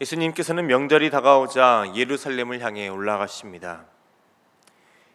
예수님께서는 명절이 다가오자 예루살렘을 향해 올라가십니다.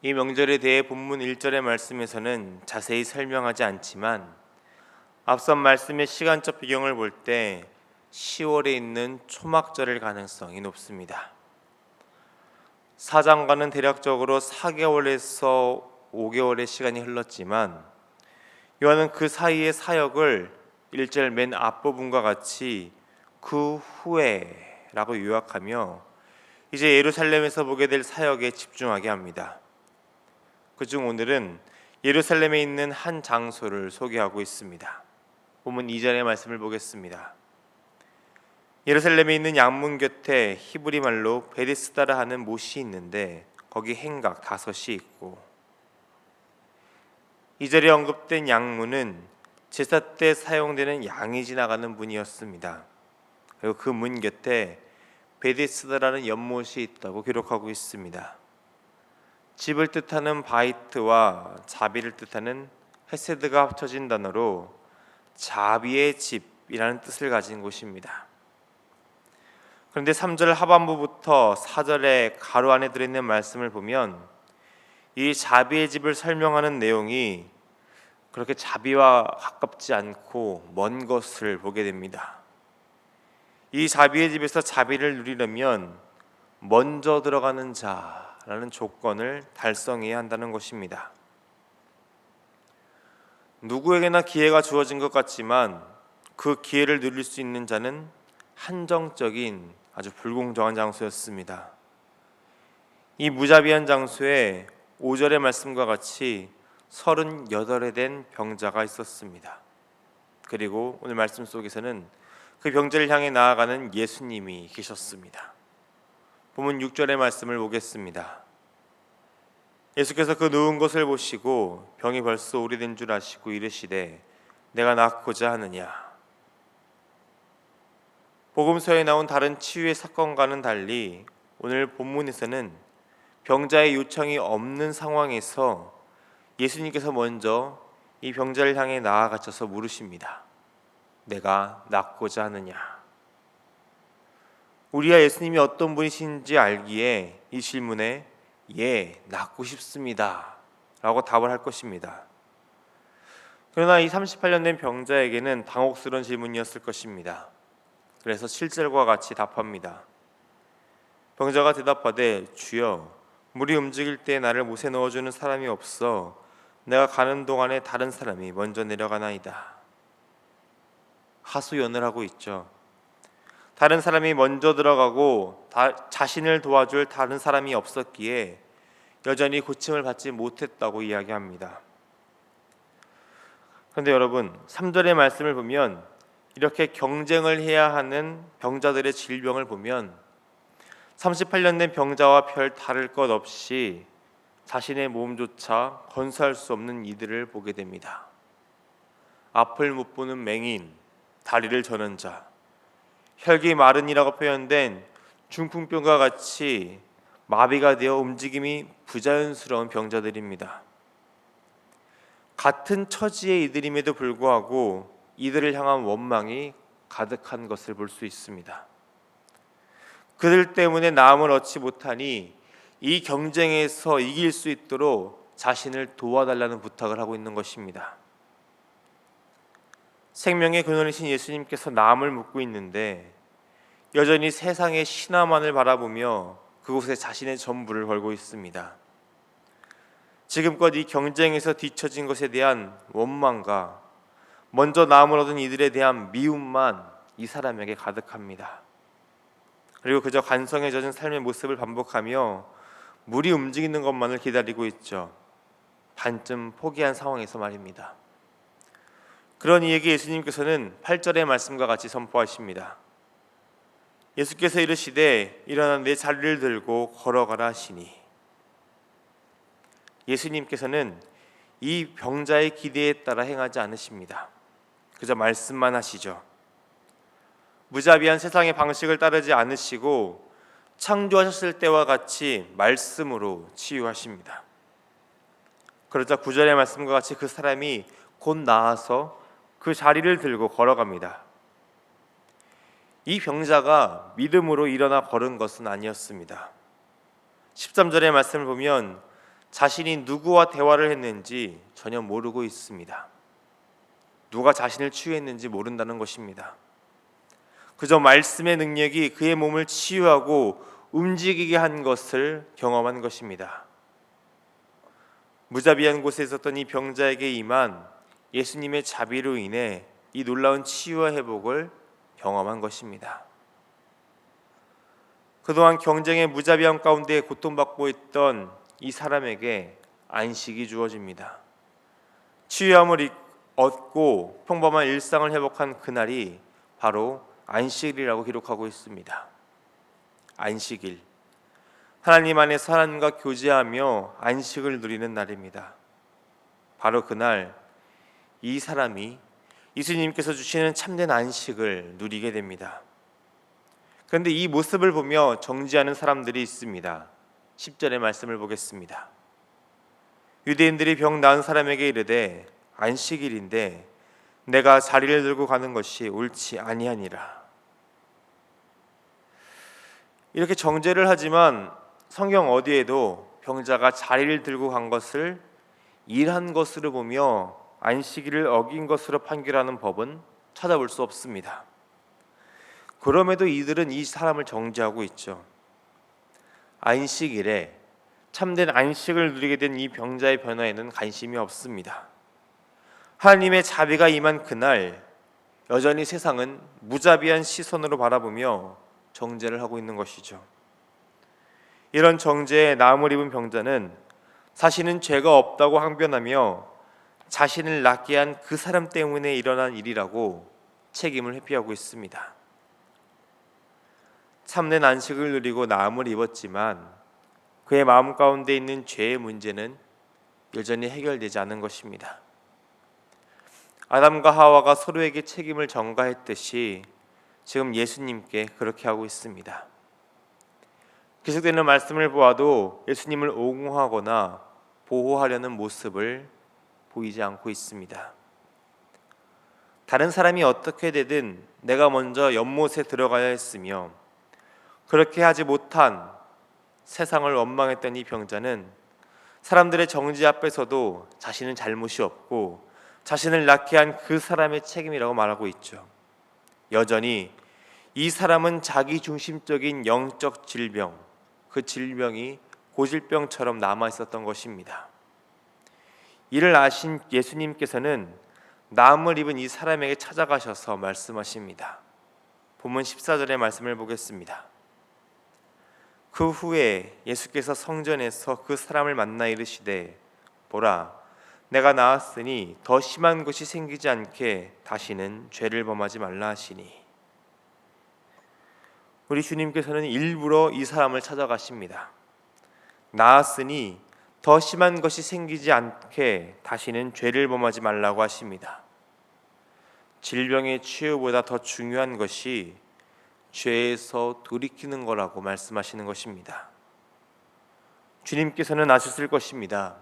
이 명절에 대해 본문 1절의 말씀에서는 자세히 설명하지 않지만 앞선 말씀의 시간적 배경을 볼 때 10월에 있는 초막절일 가능성이 높습니다. 사장과는 대략적으로 4개월에서 5개월의 시간이 흘렀지만 요한은 그 사이의 사역을 1절 맨 앞부분과 같이 그 후에라고 요약하며 이제 예루살렘에서 보게 될 사역에 집중하게 합니다. 그중 오늘은 예루살렘에 있는 한 장소를 소개하고 있습니다. 본문 2절의 말씀을 보겠습니다. 예루살렘에 있는 양문 곁에 히브리 말로 베리스다라 하는 못이 있는데 거기 행각 다섯이 있고 이 절에 언급된 양문은 제사 때 사용되는 양이 지나가는 문이었습니다. 그리고 그 문 곁에 베디스다라는 연못이 있다고 기록하고 있습니다. 집을 뜻하는 바이트와 자비를 뜻하는 헤세드가 합쳐진 단어로 자비의 집이라는 뜻을 가진 곳입니다. 그런데 3절 하반부부터 4절의 가로 안에 들어있는 말씀을 보면 이 자비의 집을 설명하는 내용이 그렇게 자비와 가깝지 않고 먼 것을 보게 됩니다. 이 자비의 집에서 자비를 누리려면 먼저 들어가는 자라는 조건을 달성해야 한다는 것입니다. 누구에게나 기회가 주어진 것 같지만 그 기회를 누릴 수 있는 자는 한정적인 아주 불공정한 장소였습니다. 이 무자비한 장소에 5절의 말씀과 같이 38에 된 병자가 있었습니다. 그리고 오늘 말씀 속에서는 그 병자를 향해 나아가는 예수님이 계셨습니다. 본문 6절의 말씀을 보겠습니다. 예수께서 그 누운 것을 보시고 병이 벌써 오래된 줄 아시고 이르시되 내가 낫고자 하느냐 복음서에 나온 다른 치유의 사건과는 달리 오늘 본문에서는 병자의 요청이 없는 상황에서 예수님께서 먼저 이 병자를 향해 나아가셔서 물으십니다. 내가 낫고자 하느냐? 우리가 예수님이 어떤 분이신지 알기에 이 질문에 예, 낫고 싶습니다. 라고 답을 할 것입니다. 그러나 이 38년 된 병자에게는 당혹스러운 질문이었을 것입니다. 그래서 7절과 같이 답합니다. 병자가 대답하되 주여 물이 움직일 때 나를 못에 넣어주는 사람이 없어 내가 가는 동안에 다른 사람이 먼저 내려가나이다. 하수연을 하고 있죠. 다른 사람이 먼저 들어가고 다, 자신을 도와줄 다른 사람이 없었기에 여전히 고침을 받지 못했다고 이야기합니다. 그런데 여러분, 3절의 말씀을 보면 이렇게 경쟁을 해야 하는 병자들의 질병을 보면 38년 된 병자와 별 다를 것 없이 자신의 몸조차 건사할 수 없는 이들을 보게 됩니다. 앞을 못 보는 맹인, 다리를 저는 자, 혈기 마른이라고 표현된 중풍병과 같이 마비가 되어 움직임이 부자연스러운 병자들입니다. 같은 처지의 이들임에도 불구하고 이들을 향한 원망이 가득한 것을 볼 수 있습니다. 그들 때문에 나음을 얻지 못하니 이 경쟁에서 이길 수 있도록 자신을 도와달라는 부탁을 하고 있는 것입니다. 생명의 근원이신 예수님께서 남을 묻고 있는데 여전히 세상의 신화만을 바라보며 그곳에 자신의 전부를 걸고 있습니다. 지금껏 이 경쟁에서 뒤처진 것에 대한 원망과 먼저 남을 얻은 이들에 대한 미움만 이 사람에게 가득합니다. 그리고 그저 간성에 젖은 삶의 모습을 반복하며 물이 움직이는 것만을 기다리고 있죠. 반쯤 포기한 상황에서 말입니다. 그런 이에게 예수님께서는 8절의 말씀과 같이 선포하십니다. 예수께서 이르시되 일어나 내 자리를 들고 걸어가라 하시니 예수님께서는 이 병자의 기대에 따라 행하지 않으십니다. 그저 말씀만 하시죠. 무자비한 세상의 방식을 따르지 않으시고 창조하셨을 때와 같이 말씀으로 치유하십니다. 그러자 구절의 말씀과 같이 그 사람이 곧 나아서 그 자리를 들고 걸어갑니다. 이 병자가 믿음으로 일어나 걸은 것은 아니었습니다. 13절의 말씀을 보면 자신이 누구와 대화를 했는지 전혀 모르고 있습니다. 누가 자신을 치유했는지 모른다는 것입니다. 그저 말씀의 능력이 그의 몸을 치유하고 움직이게 한 것을 경험한 것입니다. 무자비한 곳에 있었던 이 병자에게 임한 예수님의 자비로 인해 이 놀라운 치유와 회복을 경험한 것입니다. 그동안 경쟁의 무자비함 가운데 고통받고 있던 이 사람에게 안식이 주어집니다. 치유함을 얻고 평범한 일상을 회복한 그날이 바로 안식일이라고 기록하고 있습니다. 안식일. 하나님 안에서 하나님과 교제하며 안식을 누리는 날입니다. 바로 그날 이 사람이 예수님께서 주시는 참된 안식을 누리게 됩니다. 그런데 이 모습을 보며 정지하는 사람들이 있습니다. 10절의 말씀을 보겠습니다. 유대인들이 병 나은 사람에게 이르되 안식일인데 내가 자리를 들고 가는 것이 옳지 아니하니라. 이렇게 정죄를 하지만 성경 어디에도 병자가 자리를 들고 간 것을 일한 것으로 보며 안식일을 어긴 것으로 판결하는 법은 찾아볼 수 없습니다. 그럼에도 이들은 이 사람을 정죄하고 있죠. 안식일에 참된 안식을 누리게 된 이 병자의 변화에는 관심이 없습니다. 하나님의 자비가 임한 그날 여전히 세상은 무자비한 시선으로 바라보며 정죄를 하고 있는 것이죠. 이런 정죄에 나음을 입은 병자는 자신은 죄가 없다고 항변하며 자신을 낫게 한 그 사람 때문에 일어난 일이라고 책임을 회피하고 있습니다. 참된 안식을 누리고 나음을 입었지만 그의 마음 가운데 있는 죄의 문제는 여전히 해결되지 않은 것입니다. 아담과 하와가 서로에게 책임을 전가했듯이 지금 예수님께 그렇게 하고 있습니다. 계속되는 말씀을 보아도 예수님을 옹호하거나 보호하려는 모습을 보이지 않고 있습니다. 다른 사람이 어떻게 되든 내가 먼저 연못에 들어가야 했으며 그렇게 하지 못한 세상을 원망했던 이 병자는 사람들의 정지 앞에서도 자신은 잘못이 없고 자신을 낳게 한 그 사람의 책임이라고 말하고 있죠. 여전히 이 사람은 자기 중심적인 영적 질병, 그 질병이 고질병처럼 남아 있었던 것입니다. 이를 아신 예수님께서는 나음을 입은 이 사람에게 찾아가셔서 말씀하십니다. 본문 14절의 말씀을 보겠습니다. 그 후에 예수께서 성전에서 그 사람을 만나 이르시되 보라 내가 나았으니 더 심한 것이 생기지 않게 다시는 죄를 범하지 말라 하시니 우리 주님께서는 일부러 이 사람을 찾아가십니다. 나았으니 더 심한 것이 생기지 않게 다시는 죄를 범하지 말라고 하십니다. 질병의 치유보다 더 중요한 것이 죄에서 돌이키는 거라고 말씀하시는 것입니다. 주님께서는 아셨을 것입니다.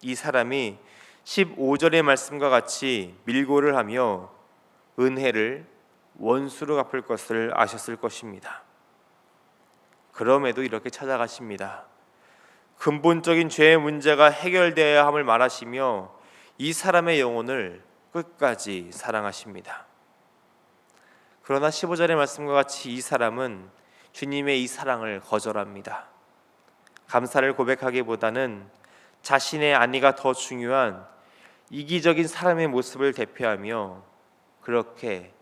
이 사람이 15절의 말씀과 같이 밀고를 하며 은혜를 원수로 갚을 것을 아셨을 것입니다. 그럼에도 이렇게 찾아가십니다. 근본적인 죄의 문제가 해결되어야 함을 말하시며 이 사람의 영혼을 끝까지 사랑하십니다. 그러나 15절의 말씀과 같이 이 사람은 주님의 이 사랑을 거절합니다. 감사를 고백하기보다는 자신의 안위가 더 중요한 이기적인 사람의 모습을 대표하며 그렇게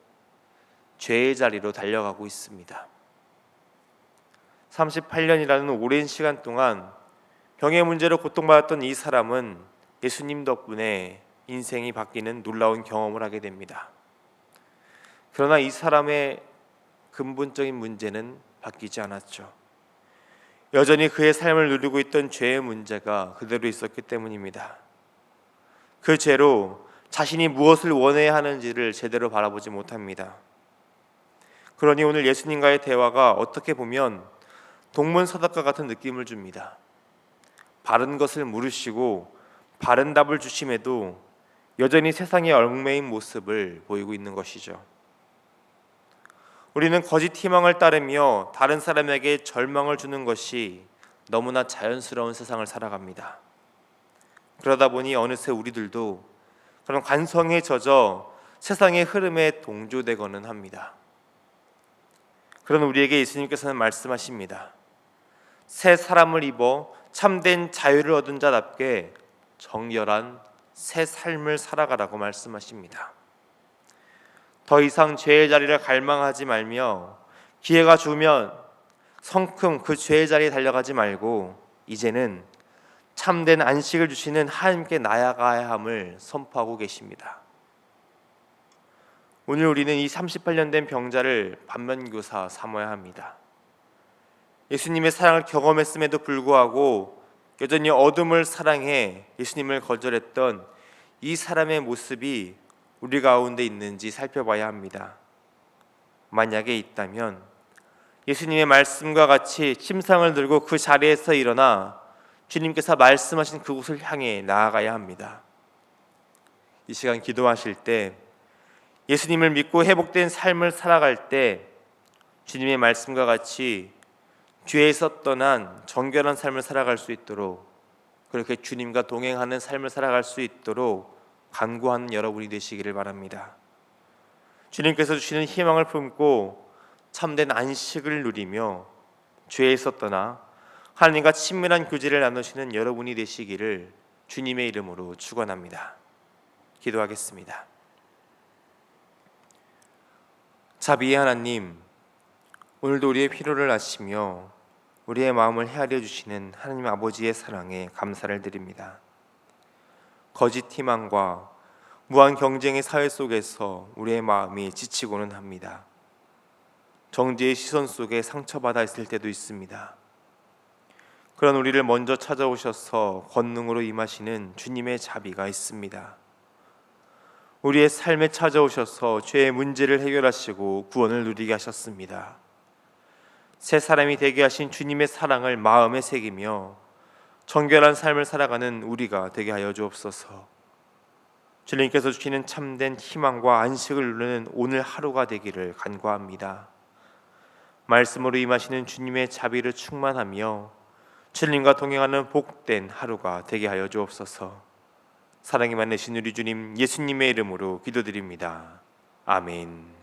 죄의 자리로 달려가고 있습니다. 38년이라는 오랜 시간 동안 병의 문제로 고통받았던 이 사람은 예수님 덕분에 인생이 바뀌는 놀라운 경험을 하게 됩니다. 그러나 이 사람의 근본적인 문제는 바뀌지 않았죠. 여전히 그의 삶을 누리고 있던 죄의 문제가 그대로 있었기 때문입니다. 그 죄로 자신이 무엇을 원해야 하는지를 제대로 바라보지 못합니다. 그러니 오늘 예수님과의 대화가 어떻게 보면 동문서답과 같은 느낌을 줍니다. 바른 것을 물으시고 바른 답을 주심에도 여전히 세상에 얽매인 모습을 보이고 있는 것이죠. 우리는 거짓 희망을 따르며 다른 사람에게 절망을 주는 것이 너무나 자연스러운 세상을 살아갑니다. 그러다 보니 어느새 우리들도 그런 관성에 젖어 세상의 흐름에 동조되고는 합니다. 그런 우리에게 예수님께서는 말씀하십니다. 새 사람을 입어 참된 자유를 얻은 자답게 정결한 새 삶을 살아가라고 말씀하십니다. 더 이상 죄의 자리를 갈망하지 말며 기회가 주면 성큼 그 죄의 자리에 달려가지 말고 이제는 참된 안식을 주시는 하나님께 나아가야 함을 선포하고 계십니다. 오늘 우리는 이 38년 된 병자를 반면교사 삼아야 합니다. 예수님의 사랑을 경험했음에도 불구하고 여전히 어둠을 사랑해 예수님을 거절했던 이 사람의 모습이 우리 가운데 있는지 살펴봐야 합니다. 만약에 있다면 예수님의 말씀과 같이 침상을 들고 그 자리에서 일어나 주님께서 말씀하신 그곳을 향해 나아가야 합니다. 이 시간 기도하실 때 예수님을 믿고 회복된 삶을 살아갈 때 주님의 말씀과 같이 죄에서 떠난 정결한 삶을 살아갈 수 있도록 그렇게 주님과 동행하는 삶을 살아갈 수 있도록 간구하는 여러분이 되시기를 바랍니다. 주님께서 주시는 희망을 품고 참된 안식을 누리며 죄에서 떠나 하나님과 친밀한 교제를 나누시는 여러분이 되시기를 주님의 이름으로 축원합니다. 기도하겠습니다. 자비의 하나님, 오늘도 우리의 필요를 아시며 우리의 마음을 헤아려 주시는 하나님 아버지의 사랑에 감사를 드립니다. 거짓 희망과 무한 경쟁의 사회 속에서 우리의 마음이 지치고는 합니다. 정지의 시선 속에 상처받아 있을 때도 있습니다. 그런 우리를 먼저 찾아오셔서 권능으로 임하시는 주님의 자비가 있습니다. 우리의 삶에 찾아오셔서 죄의 문제를 해결하시고 구원을 누리게 하셨습니다. 새 사람이 되게 하신 주님의 사랑을 마음에 새기며 정결한 삶을 살아가는 우리가 되게 하여 주옵소서. 주님께서 주시는 참된 희망과 안식을 누리는 오늘 하루가 되기를 간구합니다. 말씀으로 임하시는 주님의 자비를 충만하며 주님과 동행하는 복된 하루가 되게 하여 주옵소서. 사랑이 많으신 우리 주님 예수님의 이름으로 기도드립니다. 아멘.